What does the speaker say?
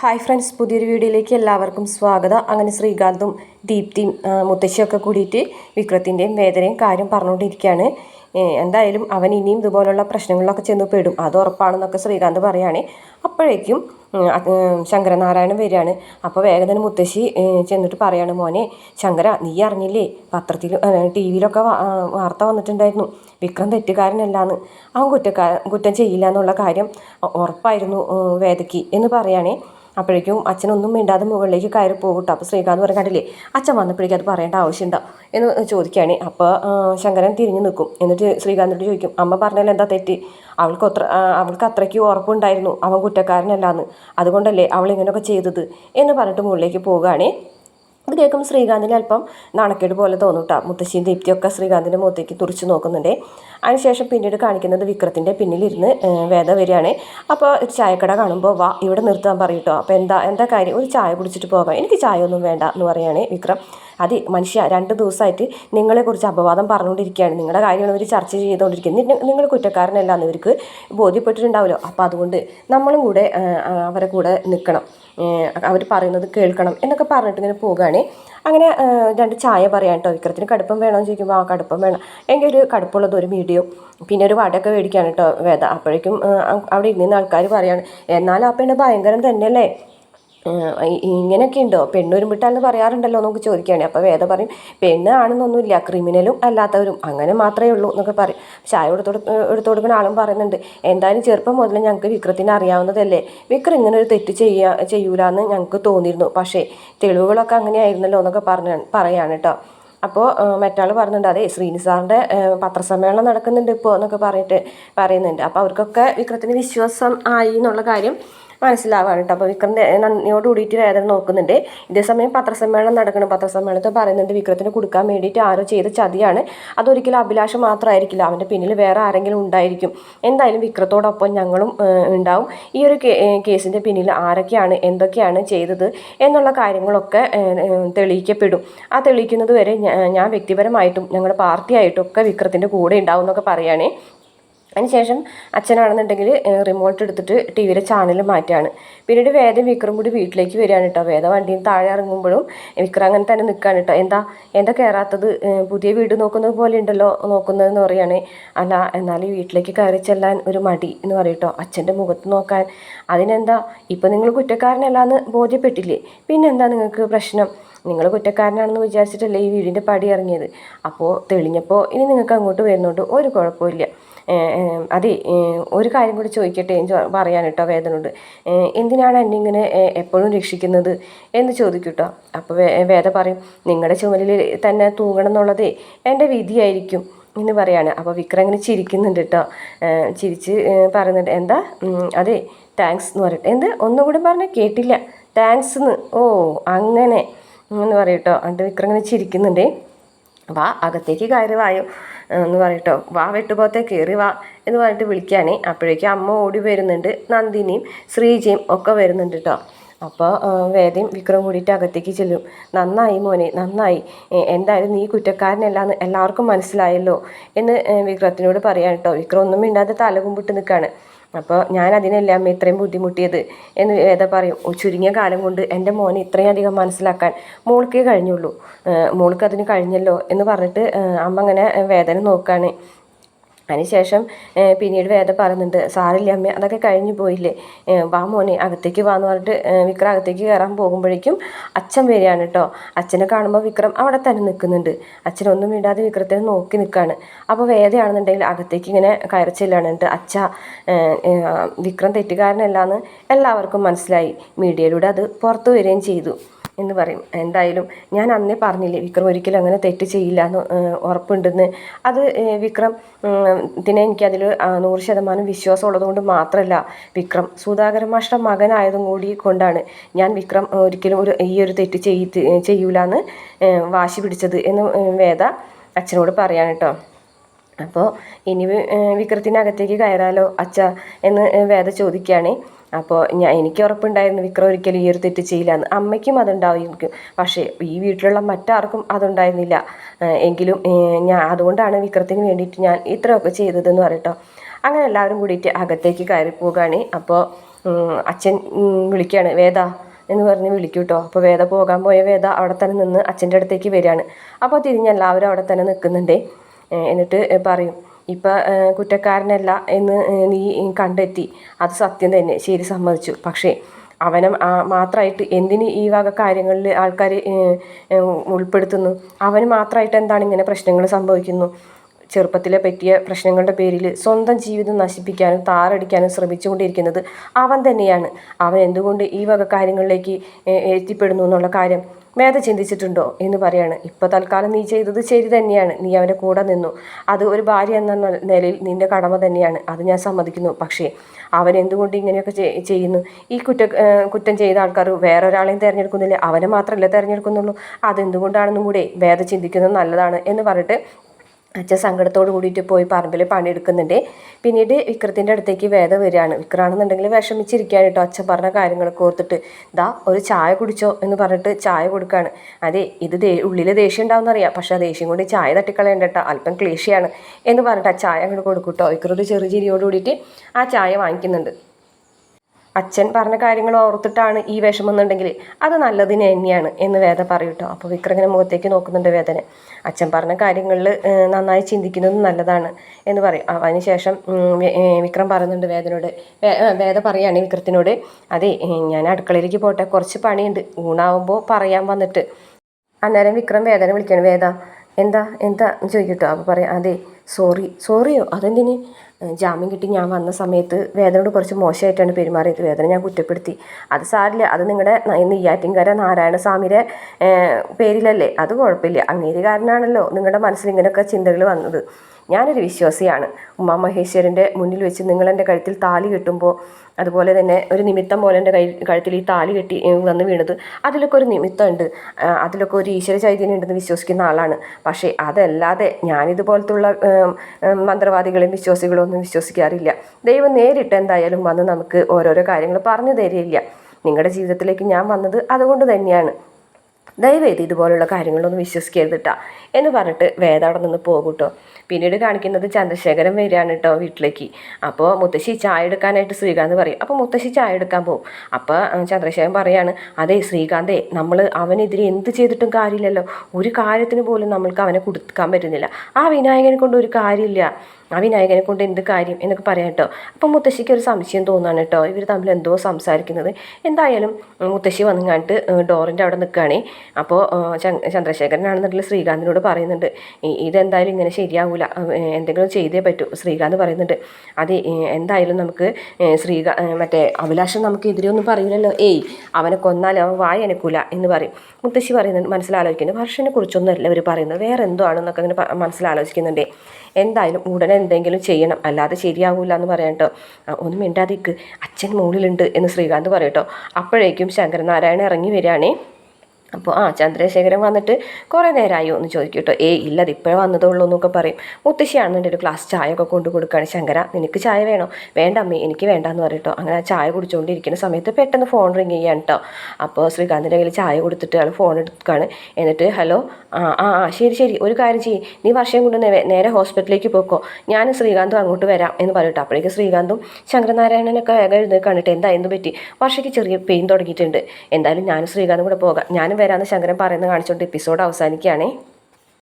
Hi friends പുതിയൊരു വീഡിയോയിലേക്ക് എല്ലാവർക്കും സ്വാഗതം. അങ്ങനെ ശ്രീകാന്തും ദീപ്തിയും മുത്തശ്ശിയൊക്കെ കൂടിയിട്ട് വിക്രത്തിന്റെയും വേദനയും കാര്യം പറഞ്ഞുകൊണ്ടിരിക്കുകയാണ്. എന്തായാലും അവൻ ഇനിയും ഇതുപോലുള്ള പ്രശ്നങ്ങളിലൊക്കെ ചെന്ന് പെടും. അത് ഉറപ്പാണെന്നൊക്കെ ശ്രീകാന്ത് പറയുകയാണ് അപ്പോഴേക്കും ശങ്കരനാരായണൻ വരികയാണ്. അപ്പോൾ വേഗം തന്നെ മുത്തശ്ശി ചെന്നിട്ട് പറയാണ് മോനെ ശങ്കര നീ അറിഞ്ഞില്ലേ? പത്രത്തിൽ ടി വിയിലൊക്കെ വാർത്ത വന്നിട്ടുണ്ടായിരുന്നു. വിക്രം തെറ്റുകാരനല്ലാന്ന്. അവൻ കുറ്റക്കാരൻ കുറ്റം ചെയ്യില്ല എന്നുള്ള കാര്യം ഉറപ്പായിരുന്നു വേദയ്ക്ക് എന്ന് പറയുകയാണേ അപ്പോഴേക്കും അച്ഛനൊന്നും മിണ്ടാതെ മുകളിലേക്ക് കയറി പോകട്ടോ. അപ്പോൾ ശ്രീകാന്ത് പറയാൻ കണ്ടില്ലേ അച്ഛൻ വന്നപ്പോഴേക്കും അത് പറയേണ്ട ആവശ്യമുണ്ടോ എന്ന് ചോദിക്കുകയാണ്. അപ്പോൾ ശങ്കരൻ തിരിഞ്ഞു നിൽക്കും. എന്നിട്ട് ശ്രീകാന്തിനോട് ചോദിക്കും അമ്മ പറഞ്ഞാൽ എന്താ തെറ്റി? അവൾക്ക് അത്ര അവൾക്ക് അത്രയ്ക്ക് ഉറപ്പുണ്ടായിരുന്നു. അവൻ കുറ്റക്കാരനല്ലാന്ന്. അതുകൊണ്ടല്ലേ അവൾ ഇങ്ങനെയൊക്കെ ചെയ്തത് എന്ന് പറഞ്ഞിട്ട് മുകളിലേക്ക് പോവുകയാണേ. ഇത് കേൾക്കുമ്പോൾ ശ്രീകാന്തിന് അല്പം നാണക്കേട് പോലെ തോന്നും കേട്ടോ മുത്തശ്ശിയും ദീപ്തിയൊക്കെ ശ്രീകാന്തിന്റെ മുഖത്തേക്ക് തുറച്ചു നോക്കുന്നുണ്ട്. അതിനുശേഷം പിന്നീട് കാണിക്കുന്നത് വിക്രത്തിന്റെ പിന്നിലിരുന്ന് വേദ വരികയാണ്. അപ്പോൾ ഒരു ചായക്കട കാണുമ്പോൾ വാ ഇവിടെ നിർത്താൻ പറയും കേട്ടോ അപ്പോൾ എന്താ എന്താ കാര്യം? ഒരു ചായ കുടിച്ചിട്ട് പോകാം. എനിക്ക് ചായ ഒന്നും വേണ്ട എന്ന് പറയുകയാണ് വിക്രം. അത് മനുഷ്യ രണ്ട് ദിവസമായിട്ട് നിങ്ങളെക്കുറിച്ച് അപവാദം പറഞ്ഞുകൊണ്ടിരിക്കുകയാണ്. നിങ്ങളുടെ കാര്യമാണ് ഇവർ ചർച്ച ചെയ്തുകൊണ്ടിരിക്കുന്നത്. നിങ്ങൾ കുറ്റക്കാരനല്ല എന്ന് ഇവർക്ക് ബോധ്യപ്പെട്ടിട്ടുണ്ടാവുമല്ലോ. അപ്പോൾ അതുകൊണ്ട് നമ്മളും കൂടെ അവരെ കൂടെ നിൽക്കണം. അവർ പറയുന്നത് കേൾക്കണം എന്നൊക്കെ പറഞ്ഞിട്ട് ഇങ്ങനെ പോകുകയാണ് അങ്ങനെ രണ്ട് ചായ പറയാം കേട്ടോ വിക്രത്തിന്. കടുപ്പം വേണമെന്ന് ചോദിക്കുമ്പോൾ ആ കടുപ്പം വേണം. എങ്കിൽ ഒരു കടുപ്പുള്ളത് ഒരു മീഡിയം. പിന്നെ ഒരു വടയൊക്കെ മേടിക്കാൻ കേട്ടോ വേദ. അപ്പോഴേക്കും അവിടെ ഇരുന്ന ആൾക്കാർ പറയാണ് എന്നാലും അപ്പം എന്റെ ഭയങ്കരം തന്നെയല്ലേ? ഇങ്ങനെയൊക്കെ ഉണ്ടോ പെണ്ണൊരു ഒരുമിട്ടാന്ന് പറയാറുണ്ടല്ലോ നമുക്ക് ചോദിക്കുകയാണ്. അപ്പോൾ വേദ പറയും പെണ്ണ് ആണെന്നൊന്നുമില്ല ക്രിമിനലും അല്ലാത്തവരും അങ്ങനെ മാത്രമേ ഉള്ളൂ എന്നൊക്കെ പറയും. ചായ എടുത്തു എടുത്തു കൊടുക്കുന്ന ആളും പറയുന്നുണ്ട് എന്തായാലും ചെറുപ്പം മുതൽ ഞങ്ങൾക്ക് വിക്രത്തിന് അറിയാവുന്നതല്ലേ? വിക്രം ഇങ്ങനെ ഒരു തെറ്റ് ചെയ്യാ ചെയ്യൂലെന്ന് ഞങ്ങൾക്ക് തോന്നിയിരുന്നു. പക്ഷേ തെളിവുകളൊക്കെ അങ്ങനെയായിരുന്നല്ലോ എന്നൊക്കെ പറഞ്ഞ പറയാണ് കേട്ടോ അപ്പോൾ മറ്റാൾ പറയുന്നുണ്ട് അതെ ശ്രീനി സാറിന്റെ പത്രസമ്മേളനം നടക്കുന്നുണ്ട് ഇപ്പോൾ എന്നൊക്കെ പറഞ്ഞിട്ട് പറയുന്നുണ്ട്. അപ്പോൾ അവർക്കൊക്കെ വിക്രത്തിന് വിശ്വാസം ആയി എന്നുള്ള കാര്യം മനസ്സിലാവാണ് കേട്ടോ അപ്പോൾ വിക്രം നന്ദിയോട് കൂടിയിട്ട് വേദന നോക്കുന്നുണ്ട്. ഇതേസമയം പത്രസമ്മേളനം നടക്കണം. പത്രസമ്മേളനത്തിൽ പറയുന്നുണ്ട് വിക്രത്തിന് കൊടുക്കാൻ വേണ്ടിയിട്ട് ആരോ ചെയ്ത ചതിയാണ്. അതൊരിക്കലും അഭിലാഷം മാത്രമായിരിക്കില്ല. അവന്റെ പിന്നിൽ വേറെ ആരെങ്കിലും ഉണ്ടായിരിക്കും. എന്തായാലും വിക്രത്തോടൊപ്പം ഞങ്ങളും ഉണ്ടാവും. ഈ ഒരു കേസിന്റെ പിന്നിൽ ആരൊക്കെയാണ് എന്തൊക്കെയാണ് ചെയ്തത് എന്നുള്ള കാര്യങ്ങളൊക്കെ തെളിയിക്കപ്പെടും. ആ തെളിയിക്കുന്നത് വരെ ഞാൻ വ്യക്തിപരമായിട്ടും ഞങ്ങളുടെ പാർട്ടിയായിട്ടും ഒക്കെ വിക്രത്തിന്റെ കൂടെ ഉണ്ടാവും എന്നൊക്കെ പറയുകയാണേ അതിനുശേഷം അച്ഛനാണെന്നുണ്ടെങ്കിൽ റിമോട്ട് എടുത്തിട്ട് ടി വിയിലെ ചാനൽ മാറ്റുകയാണ്. പിന്നീട് വേദം വിക്രം കൂടി വീട്ടിലേക്ക് വരികയാണ് കേട്ടോ. വേദ വണ്ടിയിൽ താഴെ ഇറങ്ങുമ്പോഴും വിക്രം അങ്ങനെ തന്നെ നിൽക്കുകയാണ് കേട്ടോ. എന്താ എന്താ കയറാത്തത് പുതിയ വീട് നോക്കുന്നത് പോലെ ഉണ്ടല്ലോ നോക്കുന്നതെന്ന് പറയുകയാണ്. അല്ല എന്നാൽ വീട്ടിലേക്ക് കയറി ചെല്ലാൻ ഒരു മടി എന്ന് പറയും കേട്ടോ. അച്ഛന്റെ മുഖത്ത് നോക്കാൻ. അതിനെന്താ ഇപ്പം നിങ്ങൾ കുറ്റക്കാരനല്ല എന്ന് ബോധ്യപ്പെട്ടില്ലേ? പിന്നെന്താ നിങ്ങൾക്ക് പ്രശ്നം? നിങ്ങൾ കുറ്റക്കാരനാണെന്ന് വിചാരിച്ചിട്ടല്ലേ ഈ വീടിന്റെ പടി ഇറങ്ങിയത്? അപ്പോൾ തെളിഞ്ഞപ്പോൾ ഇനി നിങ്ങൾക്ക് അങ്ങോട്ട് വരുന്നുണ്ട് ഒരു കുഴപ്പമില്ല അതെ ഒരു കാര്യം കൂടി ചോദിക്കട്ടെ എന്ന് പറയാൻ കേട്ടോ വേദനോട് എന്തിനാണ് എന്നെ ഇങ്ങനെ എപ്പോഴും രക്ഷിക്കുന്നത് എന്ന് ചോദിക്കൂട്ടോ? അപ്പോൾ വേദ പറയും നിങ്ങളുടെ ചുമലിൽ തന്നെ തൂങ്ങണം എന്നുള്ളതേ എന്റെ വിധിയായിരിക്കും എന്ന് പറയാണ്. അപ്പോൾ വിക്രം ഇങ്ങനെ ചിരിക്കുന്നുണ്ട് കേട്ടോ ചിരിച്ച് പറയുന്നുണ്ട് എന്താ? അതെ താങ്ക്സ് എന്ന് പറയട്ടെ എന്ത്? ഒന്നും കൂടി പറഞ്ഞ കേട്ടില്ല. താങ്ക്സ് എന്ന് ഓ അങ്ങനെ എന്ന് പറയും കേട്ടോ എന്നിട്ട് വിക്രം ഇങ്ങനെ ചിരിക്കുന്നുണ്ടേ. വാ അകത്തേക്ക് കയറി വായോ എന്ന് പറയട്ടോ വാ വെട്ടുപോത്തെ കയറി വാ എന്ന് പറഞ്ഞിട്ട് വിളിക്കുകയാണേ അപ്പോഴേക്കും അമ്മ ഓടി വരുന്നുണ്ട് നന്ദിനിയും ശ്രീജയും ഒക്കെ വരുന്നുണ്ട് കേട്ടോ അപ്പോൾ വേദയും വിക്രം കൂടിയിട്ട് അകത്തേക്ക് ചെല്ലും. നന്നായി മോനെ നന്നായി. എന്തായാലും നീ കുറ്റക്കാരനല്ലാന്ന് എല്ലാവർക്കും മനസ്സിലായല്ലോ എന്ന് വിക്രത്തിനോട് പറയാൻ കേട്ടോ വിക്രം ഒന്നും മിണ്ടാതെ തല കുമ്പിട്ട് നിൽക്കുകയാണ് അപ്പോൾ ഞാൻ അതിനെല്ലാം അമ്മ ഇത്രയും ബുദ്ധിമുട്ടിയത് എന്ന് വേദ പറയും. "ഓ, ചുരുങ്ങിയ കാലം കൊണ്ട് എന്റെ മോനെ ഇത്രയും അധികം മനസ്സിലാക്കാൻ മോൾക്കേ കഴിഞ്ഞുള്ളൂ. മോൾക്ക് അതിന് കഴിഞ്ഞല്ലോ എന്ന് പറഞ്ഞിട്ട് അമ്മ അങ്ങനെ വേദന നോക്കുകയാണ് അതിനുശേഷം പിന്നീട് വേദ പറയുന്നുണ്ട് സാറില്ല അമ്മ അതൊക്കെ കഴിഞ്ഞു പോയില്ലേ? വാ മോനെ അകത്തേക്ക് വാന്ന് പറഞ്ഞിട്ട് വിക്രം അകത്തേക്ക് കയറാൻ പോകുമ്പോഴേക്കും അച്ഛൻ വരികയാണ് കേട്ടോ. അച്ഛനെ കാണുമ്പോൾ വിക്രം അവിടെ തന്നെ നിൽക്കുന്നുണ്ട്. അച്ഛനൊന്നും ഇടാതെ വിക്രത്തിനെ നോക്കി നിൽക്കുകയാണ്. അപ്പോൾ വേദയാണെന്നുണ്ടെങ്കിൽ അകത്തേക്ക് ഇങ്ങനെ കയറി എന്നിട്ട് അച്ഛ വിക്രം തെറ്റുകാരനല്ലാന്ന് എല്ലാവർക്കും മനസ്സിലായി. മീഡിയയിലൂടെ അത് പുറത്തു വരികയും ചെയ്തു. എന്ന് പറയും. എന്തായാലും ഞാൻ അന്നേ പറഞ്ഞില്ലേ വിക്രം ഒരിക്കലും അങ്ങനെ തെറ്റ് ചെയ്യില്ല എന്ന് ഉറപ്പുണ്ടെന്ന്. അത് വിക്രം ഉം, ഇതിനെ എനിക്കതിൽ നൂറ് ശതമാനം വിശ്വാസം ഉള്ളതുകൊണ്ട് മാത്രമല്ല വിക്രം സുധാകരൻ മാഷ്ട മകനായതും കൂടി കൊണ്ടാണ് ഞാൻ വിക്രം ഒരിക്കലും ഒരു ഈ ഒരു തെറ്റ് ചെയ്ത് ചെയ്യൂലെന്ന് വാശി പിടിച്ചത് എന്ന് വേദ അച്ഛനോട് പറയാൻ കേട്ടോ അപ്പോൾ ഇനി വിക്രത്തിനകത്തേക്ക് കയറാലോ അച്ഛ എന്ന് വേദ ചോദിക്കുകയാണ് അപ്പോൾ ഞാൻ എനിക്ക് ഉറപ്പുണ്ടായിരുന്നു വിക്രം ഒരിക്കലും ഈ ഒരു തെറ്റ് ചെയ്യില്ല എന്ന് അമ്മയ്ക്കും അതുണ്ടായിരിക്കും. പക്ഷേ ഈ വീട്ടിലുള്ള മറ്റാർക്കും അതുണ്ടായിരുന്നില്ല. എങ്കിലും ഞാൻ അതുകൊണ്ടാണ് വിക്രത്തിന് വേണ്ടിയിട്ട് ഞാൻ ഇത്രയൊക്കെ ചെയ്തതെന്ന് പറയട്ടോ. അങ്ങനെ എല്ലാവരും കൂടിയിട്ട് അകത്തേക്ക് കയറി പോവുകയാണ് അപ്പോൾ അച്ഛൻ വിളിക്കുകയാണ് വേദ എന്ന് പറഞ്ഞ് വിളിക്കും കേട്ടോ അപ്പോൾ വേദ പോകാൻ പോയ വേദ അവിടെ തന്നെ നിന്ന് അച്ഛന്റെ അടുത്തേക്ക് വരികയാണ്. അപ്പോൾ തിരിഞ്ഞ് എല്ലാവരും അവിടെ തന്നെ നിൽക്കുന്നുണ്ട്. എന്നിട്ട് പറയും ഇപ്പം കുറ്റക്കാരനല്ല എന്ന് നീ കണ്ടെത്തി. അത് സത്യം തന്നെ. ശരി സമ്മതിച്ചു. പക്ഷേ അവനെ മാത്രമായിട്ട് എന്തിന് ഈ വക കാര്യങ്ങളിൽ ആൾക്കാർ ഉൾപ്പെടുത്തുന്നു? അവന് മാത്രമായിട്ട് എന്താണ് ഇങ്ങനെ പ്രശ്നങ്ങൾ സംഭവിക്കുന്നു? ചെറുപ്പത്തിലെ പറ്റിയ പ്രശ്നങ്ങളുടെ പേരിൽ സ്വന്തം ജീവിതം നശിപ്പിക്കാനും താറടിക്കാനും ശ്രമിച്ചുകൊണ്ടിരിക്കുന്നത് അവൻ തന്നെയാണ്. അവൻ എന്തുകൊണ്ട് ഈ വക കാര്യങ്ങളിലേക്ക് എത്തിപ്പെടുന്നു എന്നുള്ള കാര്യം വേദ ചിന്തിച്ചിട്ടുണ്ടോ എന്ന് പറയാണ്. ഇപ്പോൾ തൽക്കാലം നീ ചെയ്തത് ശരി തന്നെയാണ്. നീ അവന്റെ കൂടെ നിന്നു. അത് ഒരു ഭാര്യ എന്ന നിലയിൽ നിന്റെ കടമ തന്നെയാണ്. അത് ഞാൻ സമ്മതിക്കുന്നു. പക്ഷേ അവൻ എന്തുകൊണ്ട് ഇങ്ങനെയൊക്കെ ചെയ്- ചെയ്യുന്നു? ഈ കുറ്റ കുറ്റം ചെയ്ത ആൾക്കാർ വേറെ ഒരാളെയും തിരഞ്ഞെടുക്കുന്നില്ല? അവനെ മാത്രമല്ല തിരഞ്ഞെടുക്കുന്നുള്ളൂ. അതെന്തുകൊണ്ടാണെന്നും കൂടെ വേദ ചിന്തിക്കുന്നത് നല്ലതാണ് എന്ന് പറഞ്ഞിട്ട് അച്ഛൻ സങ്കടത്തോട് കൂടിയിട്ട് പോയി പറമ്പിൽ പണിയെടുക്കുന്നുണ്ട്. പിന്നീട് വിക്രത്തിന്റെ അടുത്തേക്ക് വേദ വരികയാണ്. വിക്രാണെന്നുണ്ടെങ്കിൽ വിഷമിച്ചിരിക്കുകയാണ് കേട്ടോ. അച്ഛൻ പറഞ്ഞ കാര്യങ്ങളൊക്കെ ഓർത്തിട്ട് ദാ ഒരു ചായ കുടിച്ചോ എന്ന് പറഞ്ഞിട്ട് ചായ കൊടുക്കുകയാണ്. അതെ ഇത് ദേ ഉള്ളിൽ ദേഷ്യം ഉണ്ടാവുമെന്നറിയാം പക്ഷേ ആ ദേഷ്യം കൊണ്ട് ചായ തട്ടിക്കളയേണ്ട കേട്ടോ. അല്പം ക്ലേശിയാണ് എന്ന് പറഞ്ഞിട്ട് ആ ചായ അങ്ങോട്ട് കൊടുക്കും കേട്ടോ. വിക്രം ഒരു ചെറു ചിരിയോട് കൂടിയിട്ട് ആ ചായ വാങ്ങിക്കുന്നുണ്ട്. അച്ഛൻ പറഞ്ഞ കാര്യങ്ങൾ ഓർത്തിട്ടാണ് ഈ വിഷമെന്നുണ്ടെങ്കിൽ അത് നല്ലതിന് തന്നെയാണ് എന്ന് വേദ പറയും കേട്ടോ. അപ്പോൾ വിക്രം ഇങ്ങനെ മുഖത്തേക്ക് നോക്കുന്നുണ്ട് വേദന. അച്ഛൻ പറഞ്ഞ കാര്യങ്ങളിൽ നന്നായി ചിന്തിക്കുന്നത് നല്ലതാണ് എന്ന് പറയും. അതിന് ശേഷം ഉം, വേ- ഏ, വിക്രം പറയുന്നുണ്ട് വേദനോട്. വേദ പറയാണ് വിക്രത്തിനോട് അതെ ഞാൻ അടുക്കളയിലേക്ക് പോട്ടെ കുറച്ച് പണിയുണ്ട്. ഊണാവുമ്പോൾ പറയാൻ വന്നിട്ട്. അന്നേരം വിക്രം വേദന വിളിക്കണം വേദ എന്താ എന്താ? ചോദിക്കട്ടോ അപ്പോൾ പറയാം അതെ സോറി സോറിയോ അതെന്തിന്? ജാമ്യം കിട്ടി ഞാൻ വന്ന സമയത്ത് വേദനയോട് കുറച്ച് മോശമായിട്ടാണ് പെരുമാറിയത്. വേദന ഞാൻ കുറ്റപ്പെടുത്തി. അത് സാരില്ല അത് നിങ്ങളുടെ നെയ്യാറ്റിൻകര നാരായണ സ്വാമിയുടെ പേരിലല്ലേ? അത് കുഴപ്പമില്ല. അങ്ങേര് കാരനാണല്ലോ നിങ്ങളുടെ മനസ്സിൽ ഇങ്ങനെയൊക്കെ ചിന്തകൾ വന്നത്. ഞാനൊരു വിശ്വാസിയാണ്. ഉമ്മാ മഹേശ്വരന്റെ മുന്നിൽ വെച്ച് നിങ്ങളെന്റെ കഴുത്തിൽ താലി കെട്ടുമ്പോൾ അതുപോലെ തന്നെ ഒരു നിമിത്തം പോലെ എന്റെ കൈ കഴുത്തിൽ ഈ താലി കെട്ടി വന്ന് വീണത്. അതിലൊക്കെ ഒരു നിമിത്തമുണ്ട്. അതിലൊക്കെ ഒരു ഈശ്വര ചൈതന്യം ഉണ്ടെന്ന് വിശ്വസിക്കുന്ന ആളാണ്. പക്ഷേ അതല്ലാതെ ഞാനിതുപോലത്തുള്ള മന്ത്രവാദികളെയും വിശ്വാസികളും ഒന്നും വിശ്വസിക്കാറില്ല. ദൈവം നേരിട്ട് എന്തായാലും വന്ന് നമുക്ക് ഓരോരോ കാര്യങ്ങൾ പറഞ്ഞു തരില്ല നിങ്ങളുടെ ജീവിതത്തിലേക്ക് ഞാൻ വന്നത് അതുകൊണ്ട് തന്നെയാണ്. ദയവേത് ഇതുപോലുള്ള കാര്യങ്ങളൊന്നും വിശ്വസിക്കരുത് കേട്ടോ എന്ന് പറഞ്ഞിട്ട് വേദ അവിടെ നിന്ന് പോകും കേട്ടോ പിന്നീട് കാണിക്കുന്നത് ചന്ദ്രശേഖരൻ വരികയാണ് കേട്ടോ വീട്ടിലേക്ക്. അപ്പോൾ മുത്തശ്ശി ചായ എടുക്കാനായിട്ട് ശ്രീകാന്ത് പറയും. അപ്പോൾ മുത്തശ്ശി ചായ എടുക്കാൻ പോകും അപ്പോൾ ചന്ദ്രശേഖരൻ പറയാണ് അതെ ശ്രീകാന്തേ നമ്മൾ അവനെതിരെ എന്ത് ചെയ്തിട്ടും കാര്യമില്ലല്ലോ. ഒരു കാര്യത്തിന് പോലും നമ്മൾക്ക് അവനെ കൊടുക്കാൻ പറ്റുന്നില്ല. ആ വിനായകനെ കൊണ്ട് ഒരു കാര്യമില്ല. ആ വിനായകനെ കൊണ്ട് എന്ത് കാര്യം എന്നൊക്കെ പറയാം കേട്ടോ. അപ്പം മുത്തശ്ശിക്ക് ഒരു സംശയം തോന്നുകയാണ് കേട്ടോ. ഇവർ തമ്മിൽ എന്തോ സംസാരിക്കുന്നത്. എന്തായാലും മുത്തശ്ശി മുത്തശ്ശി വന്നുകാണ്ട് ഡോറിന്റെ അവിടെ നിൽക്കുകയാണേ അപ്പോൾ ചന്ദ്രശേഖരനാണെന്നുണ്ടെങ്കിൽ ശ്രീകാന്തിനോട് പറയുന്നുണ്ട് "ഇ- ഇതെന്തായാലും ഇങ്ങനെ ശരിയാവില്ല എന്തെങ്കിലും ചെയ്തേ പറ്റൂ ശ്രീകാന്ത് പറയുന്നുണ്ട്. അത് എന്തായാലും നമുക്ക് ശ്രീകാ മറ്റേ അഭിലാഷം നമുക്ക് എതിരെ ഒന്നും പറയില്ലല്ലോ ഏയ് അവനെ കൊന്നാൽ അവൻ വായ അനക്കൂല എന്ന് പറയും. മുത്തശ്ശി പറയുന്നുണ്ട് മനസ്സിലാലോചിക്കുന്നുണ്ട് വർഷനെ കുറിച്ചൊന്നും അല്ല ഇവർ പറയുന്നത്. വേറെ എന്തോ ആണെന്നൊക്കെ അങ്ങനെ മനസ്സിലാലോചിക്കുന്നുണ്ട്. എന്തായാലും ഉടനെ എന്തെങ്കിലും ചെയ്യണം. അല്ലാതെ ശരിയാവില്ല എന്ന് പറയാം കേട്ടോ ഒന്നും മിണ്ടാതിക്ക് അച്ഛൻ മുകളിലുണ്ട് എന്ന് ശ്രീകാന്ത് പറയട്ടോ അപ്പോഴേക്കും ശങ്കരനാരായണൻ ഇറങ്ങി വരികയാണേ. അപ്പോൾ ആ ചന്ദ്രശേഖരൻ വന്നിട്ട് കുറേ നേരമായോ എന്ന് ചോദിക്കും കേട്ടോ. ഏയ് ഇല്ല അത് ഇപ്പോഴേ വന്നതേ ഉള്ളൂ എന്നൊക്കെ പറയും. മുത്തശ്ശിയാണെന്നുണ്ട് ഒരു ഗ്ലാസ് ചായ ഒക്കെ കൊണ്ട് കൊടുക്കുകയാണ്. ശങ്കര നിനക്ക് ചായ വേണോ? വേണ്ട അമ്മേ എനിക്ക് വേണ്ടാന്ന് പറയും പറയട്ടോ അങ്ങനെ ആ ചായ കുടിച്ചുകൊണ്ടിരിക്കുന്ന സമയത്ത് പെട്ടെന്ന് ഫോൺ റിങ് ചെയ്യാണ് കേട്ടോ. അപ്പോൾ ശ്രീകാന്തിന്റെ കയ്യിൽ ചായ കൊടുത്തിട്ട് ആൾ ഫോൺ എടുക്കുകയാണ്. എന്നിട്ട് ഹലോ ആ ആ ആ ശരി ശരി ഒരു കാര്യം ചെയ്യ്. നീ വർഷം കൊണ്ട് നേരെ ഹോസ്പിറ്റലിലേക്ക് പോക്കോ. ഞാൻ ശ്രീകാന്തും അങ്ങോട്ട് വരാം എന്ന് പറയട്ടോ അപ്പോഴേക്ക് ശ്രീകാന്തും ശങ്കരനാരായണനൊക്കെ വേഗം എഴുന്നേറ്റ് കണ്ടിട്ട് എന്താ എന്ത് പറ്റി? വർഷയ്ക്ക് ചെറിയ പെയിൻ തുടങ്ങിയിട്ടുണ്ട്. എന്തായാലും ഞാനും ശ്രീകാന്തും കൂടെ പോകാം. ഞാനും വരാമെന്ന് ശങ്കരൻ പറയുന്നത് കാണിച്ചുകൊണ്ട് എപ്പിസോഡ് അവസാനിക്കുകയാണേ.